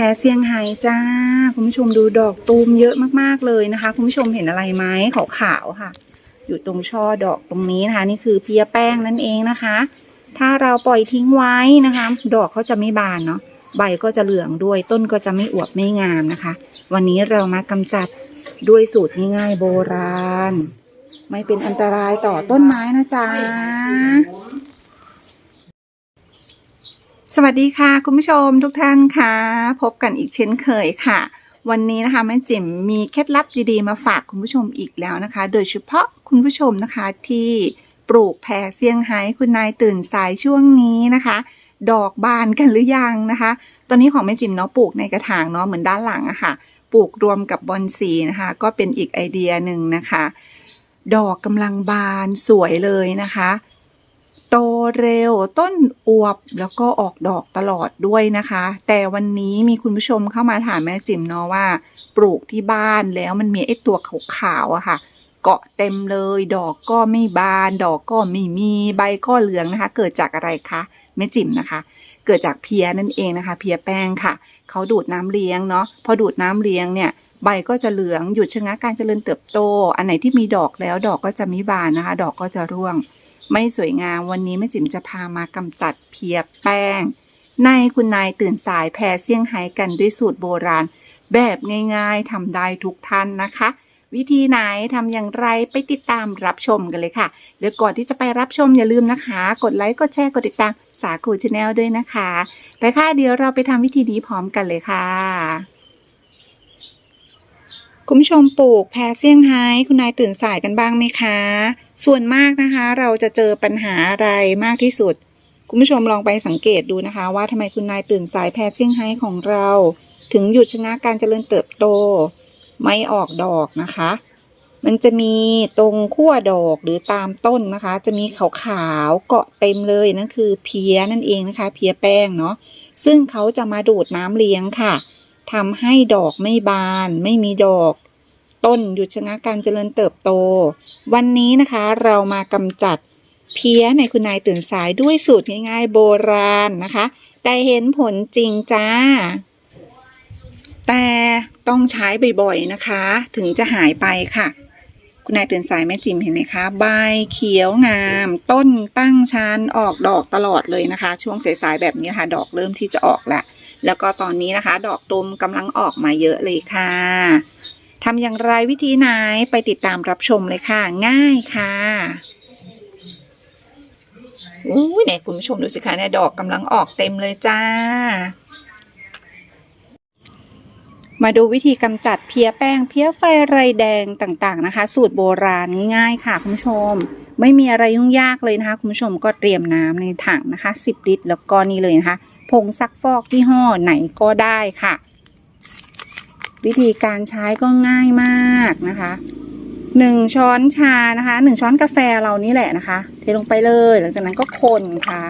แพรเซียงไฮ้จ้า คุณผู้ชมดูดอกตูมเยอะมากๆเลยนะคะ คุณผู้ชมเห็นอะไรไหมขาวๆค่ะ อยู่ตรงช่อดอกตรงนี้นะคะ นี่คือเพียแป้งนั่นเองนะคะ ถ้าเราปล่อยทิ้งไว้นะคะ ดอกเขาจะไม่บานเนาะใบก็จะเหลืองด้วยต้นก็จะไม่อวบไม่งามนะคะ วันนี้เรามากำจัดด้วยสูตรง่ายๆโบราณ ไม่เป็นอันตรายต่อต้นไม้นะจ๊ะ สวัสดีค่ะ คุณผู้ชมทุกท่านค่ะ พบกันอีกเช่นเคยค่ะ วันนี้นะคะแม่จิ๋มมีเคล็ดลับดีๆมาฝากคุณผู้ชมอีกแล้วนะคะ โดยเฉพาะคุณผู้ชมนะคะที่ปลูกแพรเซียงไฮ้คุณนายตื่นสายช่วงนี้นะคะ ดอกบานกันหรือยังนะคะ ตอนนี้ของแม่จิ๋มเนาะปลูกในกระถางเนาะเหมือนด้านหลังอะค่ะ ปลูกรวมกับบอนสีนะคะ ก็เป็นอีกไอเดียหนึ่งนะคะ ดอกกำลังบานสวยเลยนะคะ โตเร็วต้นอวบแล้วก็ออกดอกตลอดด้วยนะคะ แต่วันนี้มีคุณผู้ชมเข้ามาถามแม่จิ๋มเนาะว่า ปลูกที่บ้านแล้วมันมีไอ้ตัวขาวๆอะค่ะ เกาะเต็มเลย ดอกก็ไม่บาน ดอกก็ไม่มีใบก็เหลืองนะคะ เกิดจากอะไรคะแม่จิ๋มนะคะ เกิดจากเพียนั่นเองนะคะ เพียแป้งค่ะเขาดูดน้ำเลี้ยงเนาะพอดูดน้ำเลี้ยงเนี่ยใบก็จะเหลืองหยุดชะงักการเจริญเติบโต อันไหนที่มีดอกแล้วดอกก็จะไม่บานนะคะ ดอกก็จะร่วง ไม่สวยงามวันนี้แม่จิ๋มจะพามากำจัดเพียแป้ง ในคุณนายตื่นสายแพรเซี่ยงไฮ้กันด้วยสูตรโบราณ แบบง่ายๆทำได้ทุกท่านนะคะ วิธีไหนทำอย่างไรไปติดตามรับชมกันเลยค่ะเดี๋ยวก่อนที่จะไปรับชมอย่าลืมนะคะ กดไลค์กดแชร์กดติดตามสาคูชาแนลด้วยนะคะ ไปค่ะเดี๋ยวเราไปทำวิธีนี้พร้อมกันเลยค่ะคุณผู้ชมปลูกแพรเซี่ยงไฮ้คุณนายตื่นสายกันบ้างไหมคะ ส่วนมากนะคะ เราจะเจอปัญหาอะไรมากที่สุด คุณผู้ชมลองไปสังเกตดูนะคะ ว่าทำไมคุณนายตื่นสายแพรเซี่ยงไฮ้ของเรา ถึงหยุดชะงักการเจริญเติบโต ไม่ออกดอกนะคะ มันจะมีตรงขั้วดอกหรือตามต้นนะคะ จะมีขาวๆเกาะเต็มเลยนั่นคือเพี้ยนั่นเองนะคะ เพี้ยแป้งเนาะซึ่งเขาจะมาดูดน้ำเลี้ยงค่ะทำให้ดอกไม่บาน ไม่มีดอก ต้นหยุดชะงักการเจริญเติบโต วันนี้นะคะเรามากำจัดเพี้ยในคุณนายตื่นสายด้วยสูตรง่ายๆโบราณนะคะแต่เห็นผลจริงจ้า แต่ต้องใช้บ่อยๆนะคะ ถึงจะหายไปค่ะ คุณนายตื่นสายแม่จิมเห็นไหมคะ ใบเขียวงาม ต้นตั้งชันออกดอกตลอดเลยนะคะ ช่วงสายๆแบบนี้ค่ะ ดอกเริ่มที่จะออกแล้วแล้วก็ตอนนี้นะคะ ดอกตุมกำลังออกมาเยอะเลยค่ะ ทำอย่างไรวิธีไหนไปติดตามรับชมเลยค่ะ ง่ายค่ะอู้ยเนี่ยคุณผู้ชมดูสิคะเนี่ยดอกกำลังออกเต็มเลยจ้า มาดูวิธีกำจัดเพี้ยแป้งเพี้ยไฟไรแดงต่างๆนะคะ สูตรโบราณง่ายๆค่ะคุณผู้ชม ไม่มีอะไรยุ่งยากเลยนะคะ คุณผู้ชมก็เตรียมน้ำในถังนะคะ 10 ลิตรแล้วก็นี่เลยนะคะผงซักฟอกยี่ห้อไหนก็ได้ค่ะ วิธีการใช้ก็ง่ายมากนะคะหนึ่งช้อนชานะคะหนึ่งช้อนกาแฟเรานี่แหละนะคะ เทลงไปเลย หลังจากนั้นก็คนค่ะ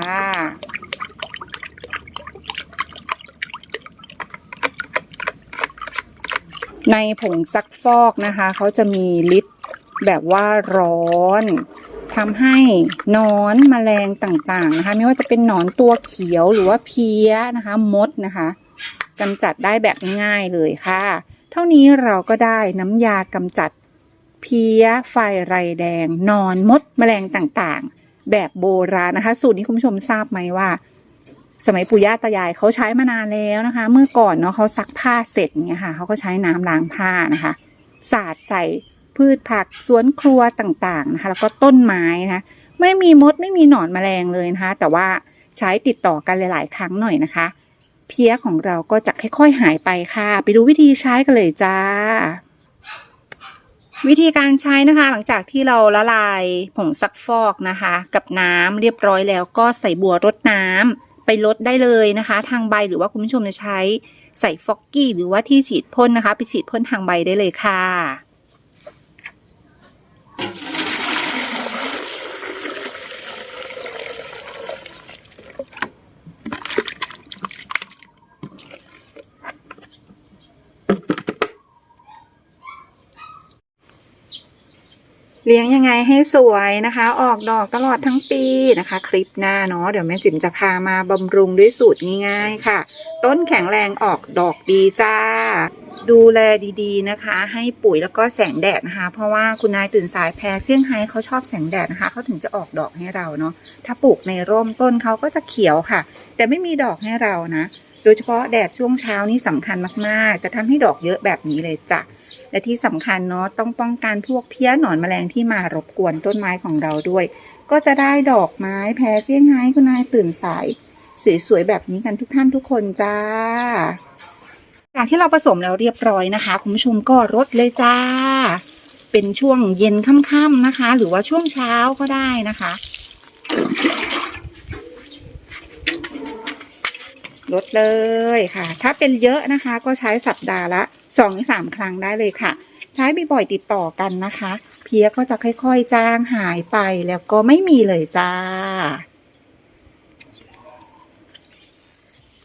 ในผงซักฟอกนะคะ เขาจะมีฤทธิ์แบบว่าร้อนทำให้นอนแมลงต่างๆนะคะ ไม่ว่าจะเป็นหนอนตัวเขียวหรือว่าเพี้ยนะคะ มดนะคะ กำจัดได้แบบง่ายๆเลยค่ะ เท่านี้เราก็ได้น้ำยากำจัด เพี้ยไฟไรแดง นอนมดแมลงต่างๆ แบบโบราณนะคะ สูตรนี้คุณผู้ชมทราบไหมว่า สมัยปู่ย่าตายายเขาใช้มานานแล้วนะคะ เมื่อก่อนเนาะเขาซักผ้าเสร็จเนี่ยค่ะเขาก็ใช้น้ำล้างผ้านะคะสาดใส่พืชผักสวนครัวต่างๆนะคะ แล้วก็ต้นไม้นะคะไม่มีมดไม่มีหนอนแมลงเลยนะคะ แต่ว่าใช้ติดต่อกันหลาย ๆ ครั้งหน่อยนะคะ เพี้ยของเราก็จะค่อยๆหายไปค่ะ ไปดูวิธีใช้กันเลยจ้า วิธีการใช้นะคะ หลังจากที่เราละลายผงซักฟอกนะคะ กับน้ำเรียบร้อยแล้วก็ใส่บัวรดน้ำไปลดได้เลยนะคะ ทางใบหรือว่าคุณผู้ชมจะใช้ใส่ฟอกกี้หรือว่าที่ฉีดพ่นนะคะ ไปฉีดพ่นทางใบได้เลยค่ะ เลี้ยงยังไงให้สวยนะคะ ออกดอกตลอดทั้งปีนะคะ คลิปหน้าเนาะเดี๋ยวแม่จิ๋มจะพามาบำรุงด้วยสูตรง่ายๆค่ะ ต้นแข็งแรงออกดอกดีจ้า ดูแลดีๆนะคะ ให้ปุ๋ยแล้วก็แสงแดดนะคะ เพราะว่าคุณนายตื่นสายแพรเซี่ยงไฮ้เขาชอบแสงแดดนะคะเขาถึงจะออกดอกให้เราเนาะถ้าปลูกในร่มต้นเขาก็จะเขียวค่ะ แต่ไม่มีดอกให้เรานะ โดยเฉพาะแดดช่วงเช้านี่สำคัญมากๆ จะทำให้ดอกเยอะแบบนี้เลยจ้ะ และที่สำคัญเนาะต้องป้องกันพวกเพี้ยหนอนแมลงที่มารบกวนต้นไม้ของเราด้วย ก็จะได้ดอกไม้แพรเซี่ยงไฮ้คุณนายตื่นสาย สวยๆแบบนี้กันทุกท่านทุกคนจ้า จากที่เราผสมแล้วเรียบร้อยนะคะคุณผู้ชมก็รดเลยจ้า เป็นช่วงเย็นค่ำๆนะคะ หรือว่าช่วงเช้าก็ได้นะคะ ลดเลยค่ะ ถ้าเป็นเยอะนะคะ ก็ใช้สัปดาห์ละสองสามครั้งได้เลยค่ะ ใช้บ่อยๆติดต่อกันนะคะ เพียก็จะค่อยๆจางหายไปแล้วก็ไม่มีเลยจ้า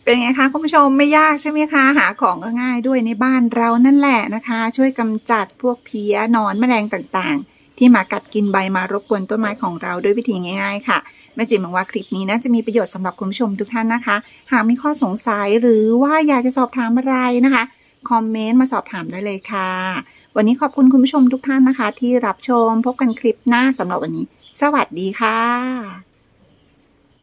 เป็นไงคะคุณผู้ชมไม่ยากใช่ไหมคะ หาของก็ง่ายด้วยในบ้านเรานั่นแหละนะคะ ช่วยกำจัดพวกเพี้ยนอนแมลงต่างๆ ที่มากัดกินใบมารบกวนต้นไม้ของเราด้วยวิธีง่าย ๆ ค่ะแม่จิ๋มหวังว่าคลิปนี้น่าจะมีประโยชน์สำหรับคุณผู้ชมทุกท่านนะคะ หากมีข้อสงสัยหรือว่าอยากจะสอบถามอะไรนะคะคอมเมนต์มาสอบถามได้เลยค่ะ วันนี้ขอบคุณคุณผู้ชมทุกท่านนะคะ ที่รับชมพบกันคลิปหน้าสำหรับวันนี้ สวัสดีค่ะ